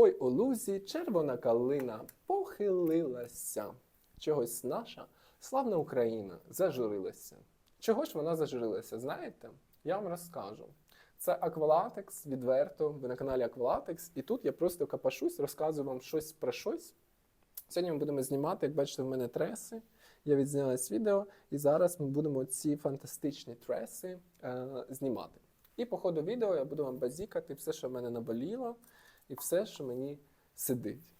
Ой, у лузі червона калина похилилася. Чогось наша славна Україна зажурилася. Чого ж вона зажурилася, знаєте? Я вам розкажу. Це Аквалатекс, відверто, ви на каналі Аквалатекс, і тут я просто капашусь, розказую вам щось про щось. Сьогодні ми будемо знімати, як бачите, в мене треси. Я відзняла це відео, і зараз ми будемо ці фантастичні треси е, знімати. І по ходу відео я буду вам базікати все, що в мене наболіло, і все, що мені сидить.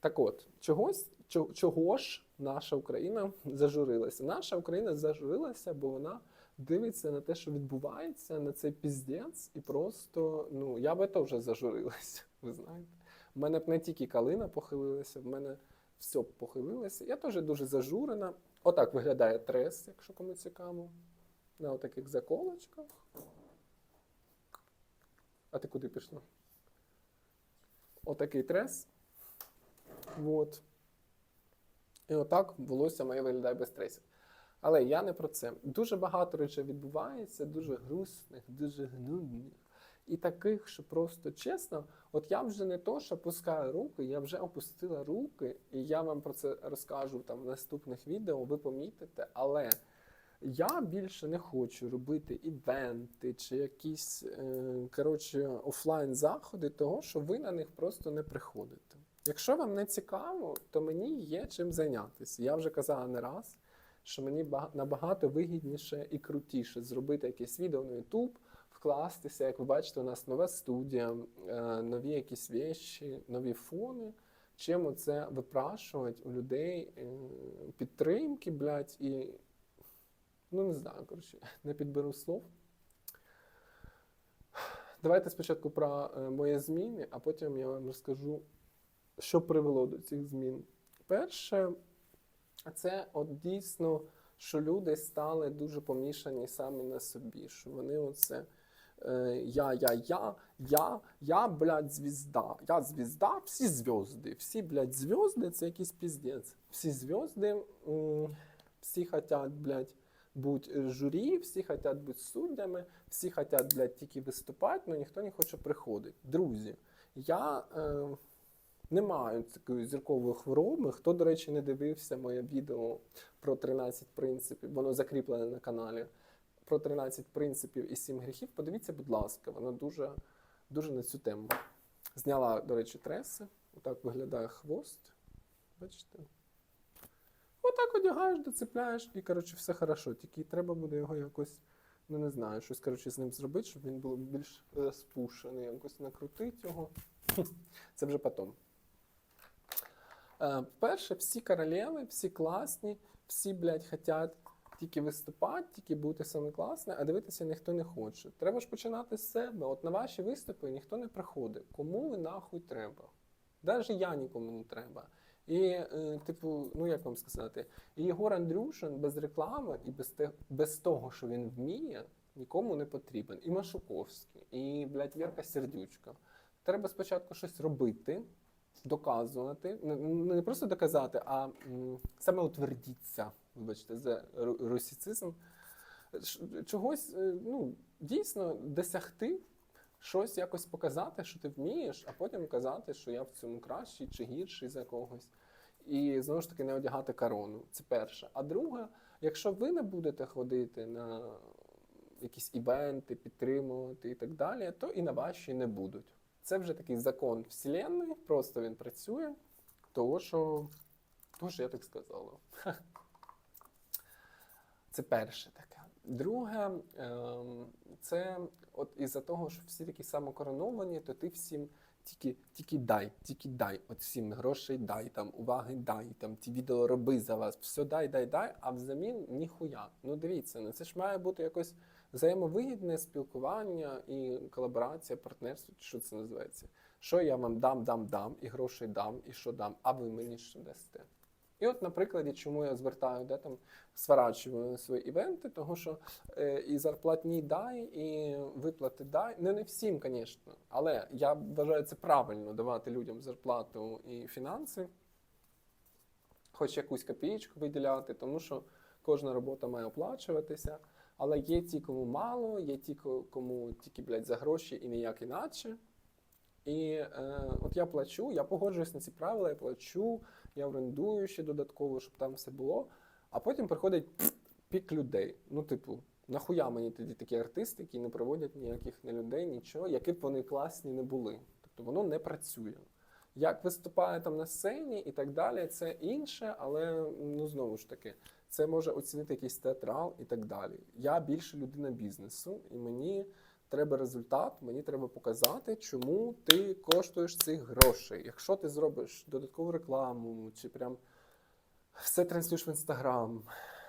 Так от, чогось, чо- чого ж наша Україна зажурилася? Наша Україна зажурилася, бо вона дивиться на те, що відбувається, на цей піздець, і просто, ну, я би теж зажурилася, ви знаєте. У мене б не тільки калина похилилася, в мене все похилилося. Я теж дуже зажурена. Отак виглядає трес, якщо кому цікаво. На отаких заколочках. А ти куди пішла? Отакий трес. Вот. І отак волосся моє виглядає без тресів. Але я не про це. Дуже багато речей відбувається, дуже грустних, дуже гнудних. І таких, що просто чесно, от я вже не то, що пускаю руки, я вже опустила руки, і я вам про це розкажу там в наступних відео, ви помітите, але я більше не хочу робити івенти чи якісь е, коротше, офлайн заходи, того, що ви на них просто не приходите. Якщо вам не цікаво, то мені є чим зайнятися. Я вже казала не раз, що мені набагато вигідніше і крутіше зробити якесь відео на YouTube, вкластися. Як ви бачите, у нас нова студія, е, нові якісь вещі, нові фони. Чим оце випрашувати у людей е, підтримки, блядь, і ну не знаю, коротше, не підберу слов. Давайте спочатку про е, мої зміни, а потім я вам розкажу, що привело до цих змін. Перше, це от дійсно, що люди стали дуже помішані самі на собі, що вони оце. е, Я, я, я, я, я, блядь, звізда. Я звізда, всі зв'язди. Всі, блядь, зв'язди це якийсь піздець. Всі зв'язди, всі хотять, блядь, бути журі, всі хочуть бути суддями, всі хочуть, блядь, тільки виступати, але ніхто не хоче приходити. Друзі, я е, не маю такої зіркової хвороби. Хто, до речі, не дивився моє відео про 13 принципів, воно закріплене на каналі. Про 13 принципів і 7 гріхів. Подивіться, будь ласка, воно дуже, дуже на цю тему. Зняла, до речі, треси. Отак виглядає хвост. Бачите? Отак одягаєш, доцепляєш, і коротше, все хорошо. Тільки треба буде його якось, ну не знаю, щось коротше, з ним зробити, щоб він був більш е, спушений, якось накрутити його. Це вже потім. Е, Перше, всі королеви, всі класні, всі, блядь, хотять тільки виступати, тільки бути саме класним, а дивитися ніхто не хоче. Треба ж починати з себе. От на ваші виступи ніхто не приходить. Кому ви нахуй треба? Навіть я нікому не треба. І, е, типу, ну як вам сказати, і Єгор Андрюшин без реклами і без, те, без того, що він вміє, нікому не потрібен. І Машуковський, і, блядь, Вірка Сердючка. Треба спочатку щось робити, доказувати. Не, просто доказати, а саме утвердіться. Вибачте, за ру- русицизм. Ш- Чогось, е, ну, дійсно, досягти, щось якось показати, що ти вмієш, а потім казати, що я в цьому кращий чи гірший за когось. І знову ж таки не одягати корону. Це перше. А друге, якщо ви не будете ходити на якісь івенти, підтримувати і так далі, то і на ваші не будуть. Це вже такий закон Вселенної, просто він працює, того, що, того, я так сказала. Це перше таке. Друге, ем, це от із-за того, що всі такі самокороновані, то ти всім тільки, тільки дай, тільки дай. От всім грошей дай, там, уваги дай, там, ті відео роби за вас, все дай, дай, дай, а взамін ніхуя. Ну дивіться, ну це ж має бути якось взаємовигідне спілкування і колаборація, партнерство, що це називається. Що я вам дам, дам, дам, і грошей дам, і що дам, а ви мені що дасте. І от, на прикладі, чому я звертаю, де там сворачую свої івенти, тому що е, і зарплатні дай, і виплати дай. Не не всім, звісно, але я вважаю це правильно давати людям зарплату і фінанси, хоч якусь копієчку виділяти, тому що кожна робота має оплачуватися. Але є ті, кому мало, є ті, кому тільки блядь, за гроші і ніяк іначе. І е, от я плачу, я погоджуюсь на ці правила, я плачу, я орендую ще додатково, щоб там все було. А потім приходить пік людей. Ну, типу, нахуя мені тоді такі артисти, які не проводять ніяких не людей, нічого, які б вони класні не були. Тобто воно не працює. Як виступає там на сцені і так далі, це інше, але ну знову ж таки, це може оцінити якийсь театрал і так далі. Я більше людина бізнесу, і мені треба результат, мені треба показати, чому ти коштуєш цих грошей. Якщо ти зробиш додаткову рекламу, чи прям все транслюєш в інстаграм.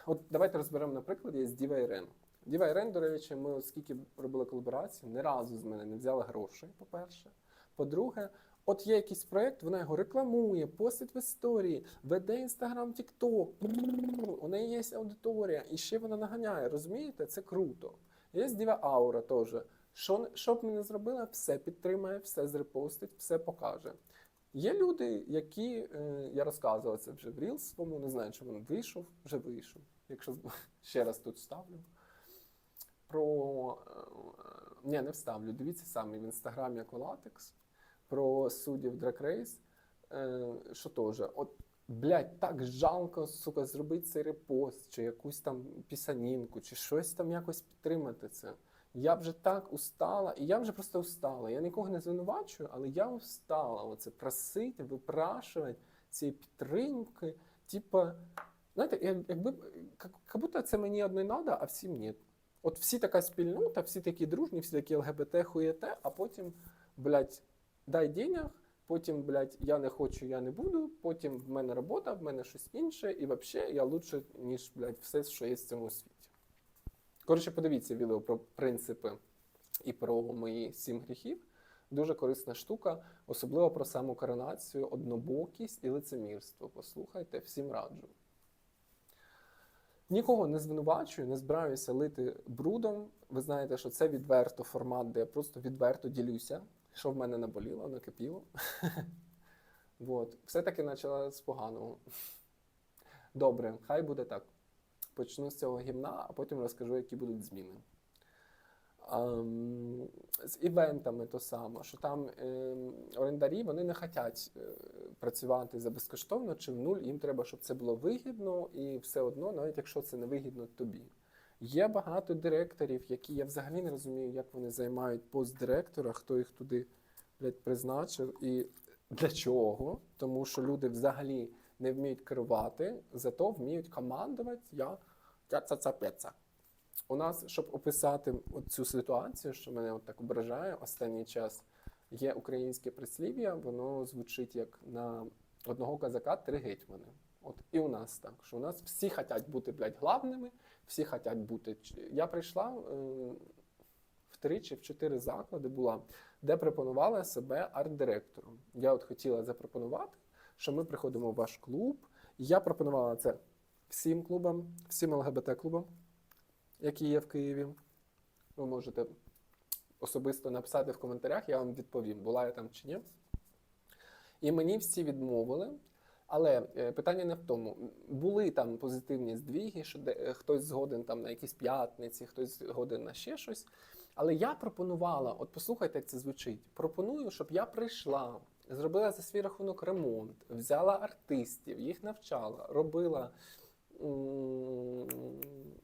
От давайте розберемо на прикладі з Діва Ірен. Діва Ірен, до речі, ми оскільки робили колаборацію, ні разу з мене не взяли грошей, по-перше. По-друге, от є якийсь проєкт, вона його рекламує, постить в історії, веде інстаграм, тікток, у неї є аудиторія, і ще вона наганяє. Розумієте? Це круто. Є Діва Аура теж. Що, що б ми зробила, все підтримає, все зрепостить, все покаже. Є люди, які е, я розказував це вже в Reels своєму, не знаю, чи він вийшов, вже вийшов. Якщо ще раз тут вставлю. Про е, ні, не вставлю. Дивіться самі в інстаграмі Aqualatics про суддів Drag Race, е, що теж, от, блядь, так жалко, сука, зробити цей репост, чи якусь там пісанінку, чи щось там якось підтримати це. Я вже так устала, і я вже просто устала. Я нікого не звинувачую, але я устала. Оце просити, випрашувати цієї підтримки. Типа, знаєте, як, якби як, як будто це мені одне надо, а всім ні. От всі така спільнота, всі такі дружні, всі такі ЛГБТ хуєте, а потім, блядь, дай денег, потім, блядь, я не хочу, я не буду, потім в мене робота, в мене щось інше, і взагалі я лучше, ніж, блядь, все, що є в цьому світі. Коротше, подивіться відео про принципи і про мої сім гріхів. Дуже корисна штука, особливо про саму коронацію, однобокість і лицемірство. Послухайте, всім раджу. Нікого не звинувачую, не збираюся лити брудом. Ви знаєте, що це відверто формат, де я просто відверто ділюся, що в мене наболіло, накипіло. Вот. Все-таки почала з поганого. Добре, хай буде так. Почну з цього гімна, а потім розкажу, які будуть зміни. Ем, з івентами то саме, що там ем, орендарі вони не хочуть е, працювати за безкоштовно чи в нуль, їм треба, щоб це було вигідно, і все одно, навіть якщо це не вигідно тобі. Є багато директорів, які я взагалі не розумію, як вони займають пост директора, хто їх туди блядь, призначив і для чого. Тому що люди взагалі не вміють керувати, зато вміють командувати. Я ця пеца. У нас, щоб описати цю ситуацію, що мене от так ображає останній час, є українське прислів'я, воно звучить як на одного казака три гетьмани. От і у нас так, що у нас всі хочуть бути блядь, главними, всі хочуть бути. Я прийшла е, в три чи в чотири заклади була, де пропонувала себе арт-директором. Я от хотіла запропонувати, що ми приходимо в ваш клуб. Я пропонувала це всім клубам, всім ЛГБТ-клубам, які є в Києві. Ви можете особисто написати в коментарях, я вам відповім, була я там чи ні. І мені всі відмовили. Але е, питання не в тому. Були там позитивні здвіги, що де, е, хтось згоден там на якісь п'ятниці, хтось згоден на ще щось. Але я пропонувала, от послухайте, як це звучить. Пропоную, щоб я прийшла, зробила за свій рахунок ремонт, взяла артистів, їх навчала, робила м,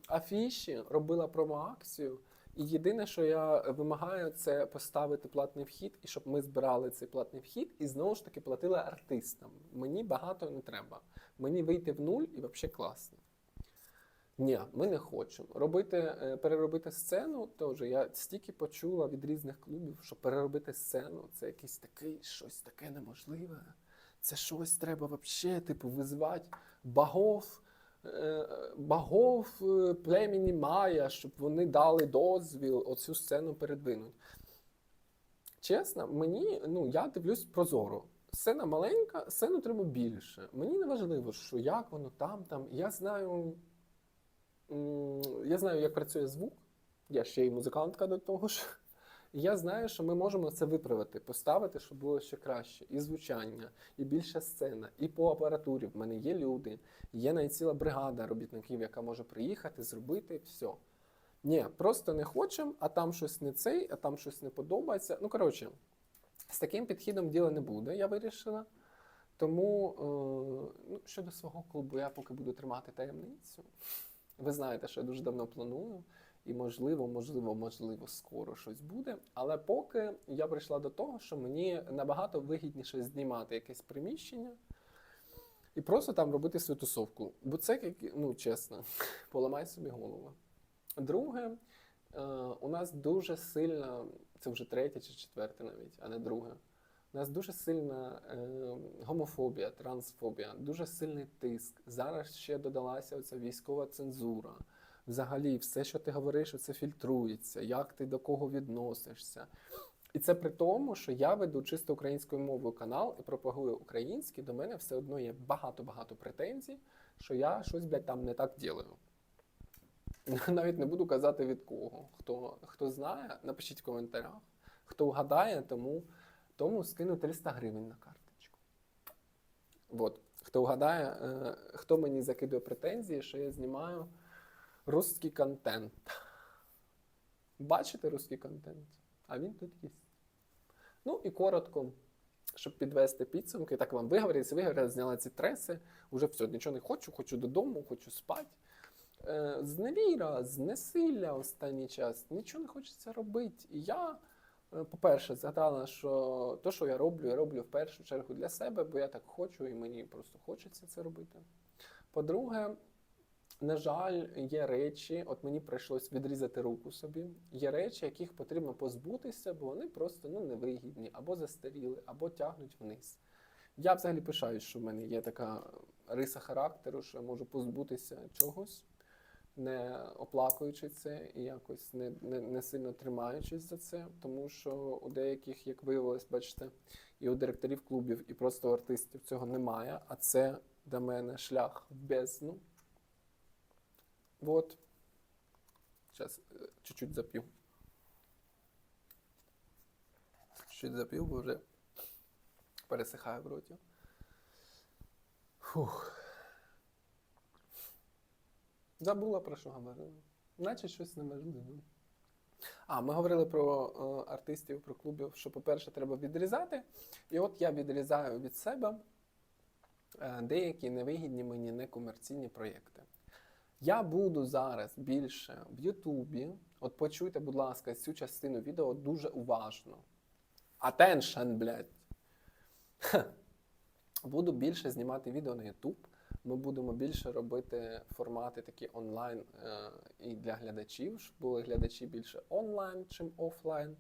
афіші, робила промо-акцію. І єдине, що я вимагаю, це поставити платний вхід, і щоб ми збирали цей платний вхід і знову ж таки платили артистам. Мені багато не треба. Мені вийти в нуль і взагалі класно. Ні, ми не хочемо. Робити, е, переробити сцену теж. Я стільки почула від різних клубів, що переробити сцену це якесь таке, щось таке неможливе. Це щось треба взагалі, типу, визвати богов, е, богов е, племені Майя, щоб вони дали дозвіл оцю сцену передвинути. Чесно, мені, ну, я дивлюсь прозоро. Сцена маленька, сцену треба більше. Мені не важливо, що як воно там, там. Я знаю. Я знаю, як працює звук. Я ще й музикантка до того ж. І я знаю, що ми можемо це виправити, поставити, щоб було ще краще. І звучання, і більша сцена, і по апаратурі. В мене є люди, є навіть ціла бригада робітників, яка може приїхати, зробити все. Ні, просто не хочемо, а там щось не цей, а там щось не подобається. Ну, коротше, З таким підхідом діла не буде, я вирішила. Тому е, ну, щодо свого клубу, я поки буду тримати таємницю. Ви знаєте, що я дуже давно планую, і можливо, можливо, можливо, скоро щось буде. Але поки я прийшла до того, що мені набагато вигідніше знімати якесь приміщення і просто там робити свою тусовку. Бо це, як, ну чесно, поламай собі голову. Друге, е, у нас дуже сильна, це вже третє чи четверте навіть, а не друге. У нас дуже сильна е, гомофобія, трансфобія, дуже сильний тиск. Зараз ще додалася оця військова цензура. Взагалі, все, що ти говориш, це фільтрується, як ти до кого відносишся. І це при тому, що я веду чисто українською мовою канал і пропагую український, до мене все одно є багато-багато претензій, що я щось, блядь, там не так ділаю. Навіть не буду казати від кого. Хто, хто знає, напишіть в коментарях. Хто вгадає, тому, тому скину 300 гривень на карточку. От. Хто вгадає, е, хто мені закидує претензії, що я знімаю русський контент. Бачите русський контент? А він тут є. Ну і коротко, щоб підвести підсумки, так вам виговорилися, виговорилися, зняла ці треси. Уже все, нічого не хочу, хочу додому, хочу спати. Е, зневіра, знесилля останній час, нічого не хочеться робити. І я, е, по-перше, згадала, що те, що я роблю, я роблю в першу чергу для себе, бо я так хочу, і мені просто хочеться це робити. По-друге, на жаль, є речі, от мені прийшлось відрізати руку собі. Є речі, яких потрібно позбутися, бо вони просто ну, невигідні, або застаріли, або тягнуть вниз. Я взагалі пишаюсь, що в мене є така риса характеру, що я можу позбутися чогось, не оплакуючи це і якось не, не, не сильно тримаючись за це. Тому що у деяких, як виявилось, бачите, і у директорів клубів, і просто у артистів цього немає. А це для мене шлях в бездну. Вот. Сейчас э, чуть-чуть запью. Чуть запів, бо вже пересихає в роті. Фух. Забула про що говорила. Наче щось неважливе. А, ми говорили про е, артистів, про клубів, що, по-перше, треба відрізати. І от я відрізаю від себе е, деякі невигідні мені некомерційні проєкти. Я буду зараз більше в Ютубі. От почуйте, будь ласка, цю частину відео дуже уважно. Attention, блядь. Буду більше знімати відео на YouTube. Ми будемо більше робити формати такі онлайн е, і для глядачів, щоб були глядачі більше онлайн, чим офлайн.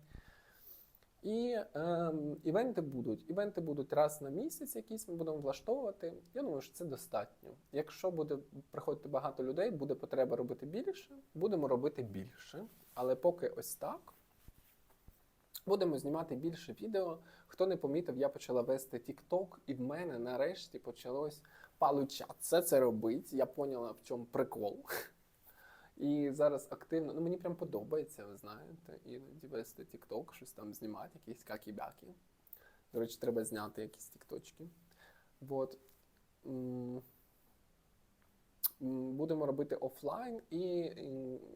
І е, івенти будуть. Івенти будуть раз на місяць, якісь ми будемо влаштовувати. Я думаю, що це достатньо. Якщо буде приходити багато людей, буде потреба робити більше, будемо робити більше. Але поки ось так. Будемо знімати більше відео. Хто не помітив, я почала вести TikTok, і в мене нарешті почалось получатися це робити. Я поняла, в чому прикол. І зараз активно, ну мені прям подобається, ви знаєте, іноді вести TikTok, щось там знімати, якісь какі-бяки. До речі, треба зняти якісь тікточки. М, Будемо робити офлайн і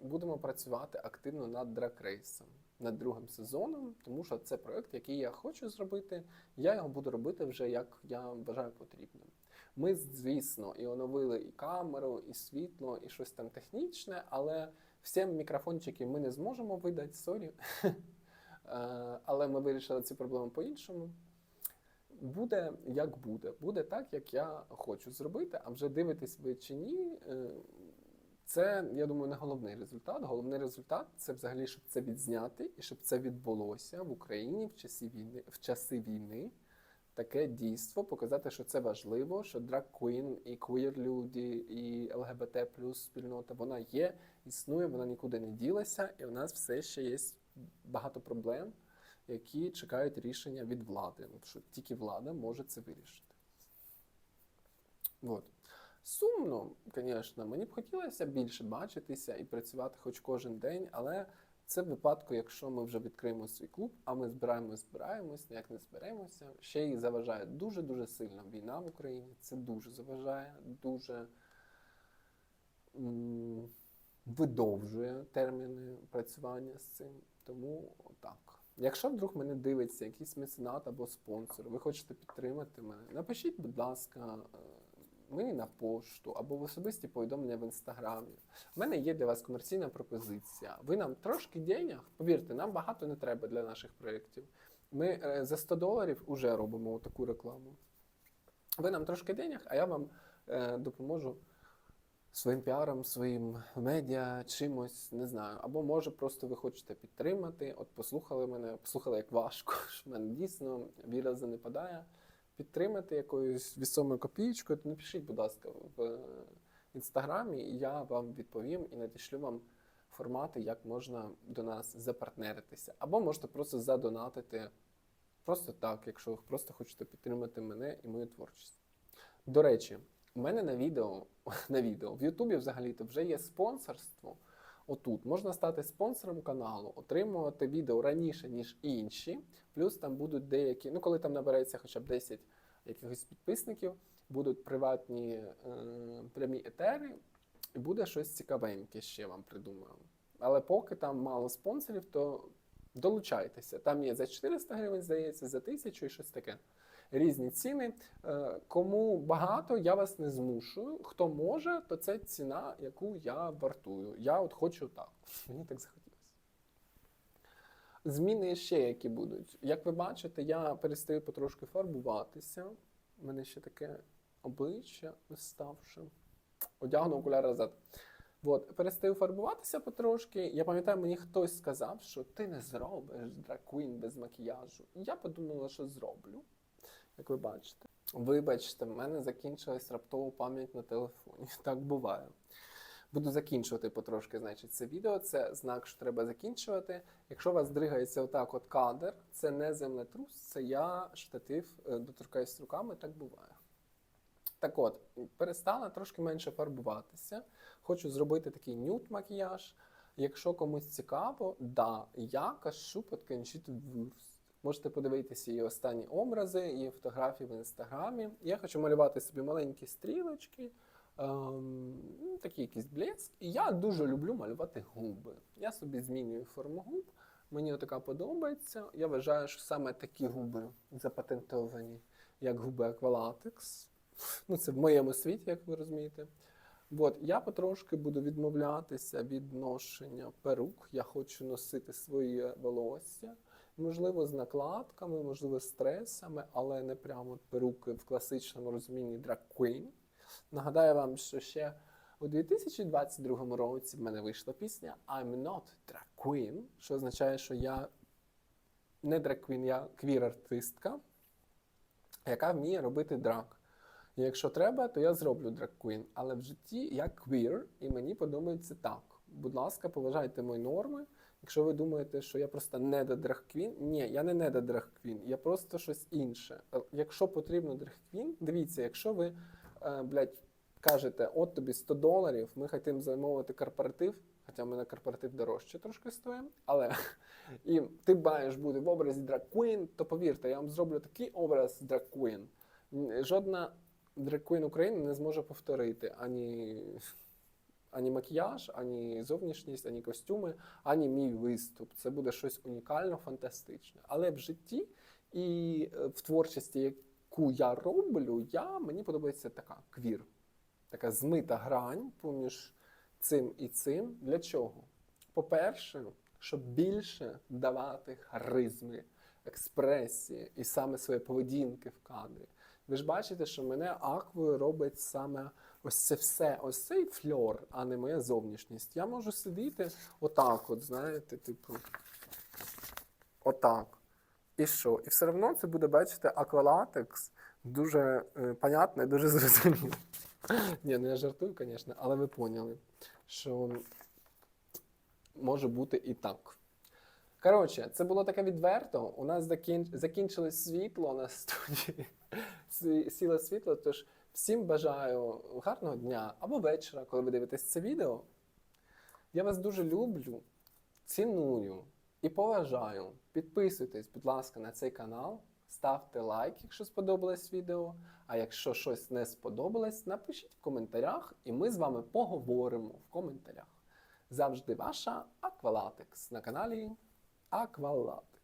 будемо працювати активно над дракрейсом, над другим сезоном, тому що це проект, який я хочу зробити. Я його буду робити вже як я вважаю потрібним. Ми, звісно, і оновили і камеру, і світло, і щось там технічне, але всі мікрофончики ми не зможемо видати, сорі. Е, Але ми вирішили ці проблеми по-іншому. Буде як буде. Буде так, як я хочу зробити, а вже дивитесь ви чи ні. е, Це, я думаю, не головний результат. Головний результат це взагалі, щоб це відзняти і щоб це відбулося в Україні в часи війни, в часи війни таке дійство, показати, що це важливо, що драг квін і квір люди, і ЛГБТ плюс спільнота вона є, існує, вона нікуди не ділася, і у нас все ще є багато проблем, які чекають рішення від влади. Що тільки влада може це вирішити. От. Сумно, звісно, мені б хотілося більше бачитися і працювати хоч кожен день, але це в випадку, якщо ми вже відкриємо свій клуб, а ми збираємось, збираємось, ніяк не зберемося. Ще й заважає дуже-дуже сильно війна в Україні. Це дуже заважає, дуже видовжує терміни працювання з цим. Тому так. Якщо вдруг мене дивиться якийсь меценат або спонсор, ви хочете підтримати мене, напишіть, будь ласка, е, мені на пошту або в особисті повідомлення в інстаграмі. У мене є для вас комерційна пропозиція. Ви нам трошки денег, повірте, нам багато не треба для наших проєктів. Ми е, за 100 доларів вже робимо таку рекламу. Ви нам трошки денег, а я вам е, допоможу своїм піаром, своїм медіа, чимось, не знаю. Або може просто ви хочете підтримати. От послухали мене, послухали, як важко, що в мене дійсно віра занепадає. Підтримати якоюсь вісомою копієчкою, то напишіть, будь ласка, в е, інстаграмі, і я вам відповім і надішлю вам формати, як можна до нас запартнеритися. Або можете просто задонатити просто так, якщо ви просто хочете підтримати мене і мою творчість. До речі, у мене на відео, на відео в Ютубі взагалі-то вже є спонсорство. Отут можна стати спонсором каналу, отримувати відео раніше, ніж інші. Плюс там будуть деякі, ну коли там набереться хоча б 10 якихось підписників, будуть приватні е, прямі етери, і буде щось цікавеньке ще вам придумаю. Але поки там мало спонсорів, то долучайтеся. Там є за 400 гривень, здається, за 1000 і щось таке. Різні ціни. Е, Кому багато, я вас не змушую. Хто може, то це ціна, яку я вартую. Я от хочу так. Мені так захотілося. Зміни ще які будуть. Як ви бачите, я перестаю потрошки фарбуватися. У мене ще таке обличчя виставше. Одягну окуляри назад. От, перестаю фарбуватися потрошки. Я пам'ятаю, мені хтось сказав, що ти не зробиш драквін без макіяжу. Я подумала, що зроблю, як ви бачите. Вибачте, в мене закінчилась раптово пам'ять на телефоні. Так буває. Буду закінчувати потрошки, значить, це відео. Це знак, що треба закінчувати. Якщо у вас дригається отак от кадр, це не землетрус, це я штатив е, доторкаюсь руками, так буває. Так от, перестала трошки менше фарбуватися. Хочу зробити такий нюд макіяж. Якщо комусь цікаво, да, я кашу під Кончіту Вюрст. Можете подивитися її останні образи, її фотографії в інстаграмі. Я хочу малювати собі маленькі стрілочки, ем, такий якийсь блеск. І я дуже люблю малювати губи. Я собі змінюю форму губ. Мені така подобається. Я вважаю, що саме такі губи запатентовані, як губи Aqualatex. Ну, це в моєму світі, як ви розумієте. От, я потрошки буду відмовлятися від ношення перук. Я хочу носити своє волосся. Можливо, з накладками, можливо, з стресами, але не прямо перуки в класичному розумінні queen. Нагадаю вам, що ще у 2022 році в мене вийшла пісня I'm not drag queen, що означає, що я не queen, я квір-артистка, яка вміє робити драг. І якщо треба, то я зроблю queen. Але в житті я квір, і мені подобається так. Будь ласка, поважайте мої норми. Якщо ви думаєте, що я просто не до драг-квін, ні, я не не до драг-квін, я просто щось інше. Е, Якщо потрібно драг-квін, дивіться, якщо ви, е, блядь, кажете, от тобі 100 доларів, ми хочемо замовити корпоратив, хоча в мене корпоратив дорожче трошки стоїть, але і ти маєш бути в образі драг-квін, то повірте, я вам зроблю такий образ драг-квін. Жодна драг-квін України не зможе повторити ані ані макіяж, ані зовнішність, ані костюми, ані мій виступ. Це буде щось унікально, фантастичне. Але в житті і е, в творчості, яку я роблю, я, мені подобається така квір, така змита грань поміж цим і цим. Для чого? По-перше, щоб більше давати харизми, експресії і саме своєї поведінки в кадрі. Ви ж бачите, що мене аквою робить саме ось це все, ось цей фльор, а не моя зовнішність. Я можу сидіти отак, от, знаєте, типу, отак. І що? І все одно це буде, бачите, аквалатекс дуже е, понятно і дуже зрозуміло. Ні, ну я жартую, звісно, але ви поняли, що може бути і так. Коротше, це було таке відверто. У нас закін... закінчилось світло на студії. Сі- Сіло світло, тож всім бажаю гарного дня або вечора, коли ви дивитесь це відео. Я вас дуже люблю, ціную і поважаю. Підписуйтесь, будь ласка, на цей канал, ставте лайк, якщо сподобалось відео. А якщо щось не сподобалось, напишіть в коментарях, і ми з вами поговоримо в коментарях. Завжди ваша Аквалатекс на каналі Аквалат.